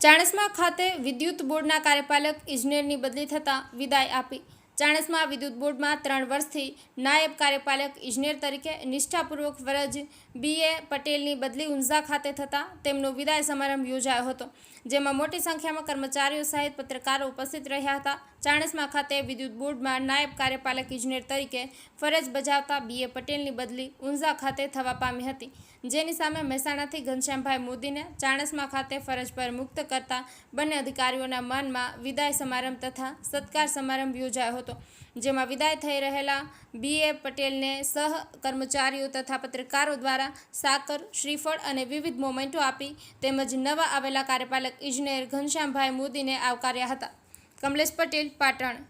ચાણસ્મા ખાતે વિદ્યુત બોર્ડના કાર્યપાલક ઇજનેરની બદલી થતાં વિદાય આપી. ચાણસ્મા વિદ્યુત બોર્ડમાં ત્રણ વર્ષથી નાયબ કાર્યપાલક ઇજનેર તરીકે નિષ્ઠાપૂર્વક ફરજ બી એ પટેલની બદલી ઊંઝા ખાતે થતાં તેમનો વિદાય સમારંભ યોજાયો હતો, જેમાં મોટી સંખ્યામાં કર્મચારીઓ સહિત પત્રકારો ઉપસ્થિત રહ્યા હતા. ચાણસમા ખાતે વિદ્યુત બોર્ડમાં નાયબ કાર્યપાલક ઇજનેર તરીકે ફરજ બજાવતા બી એ પટેલની બદલી ઊંઝા ખાતે થવા પામી હતી. જેની સામે મહેસાણાથી ઘનશ્યામભાઈ મોદીને ચાણસમા ખાતે ફરજ પર મુક્ત કરતા બંને અધિકારીઓના માનમાં વિદાય સમારંભ તથા સત્કાર સમારંભ યોજાયો હતો. જેમાં વિદાય થઈ રહેલા બી એ પટેલને સહ કર્મચારીઓ તથા પત્રકારો દ્વારા સાકર, શ્રીફળ અને વિવિધ મોમેન્ટો આપી તેમજ નવા આવેલા કાર્યપાલક ઇજનેર ઘનશ્યામભાઈ મોદીને આવકાર્યા હતા. કમલેશ પટેલ, પાટણ.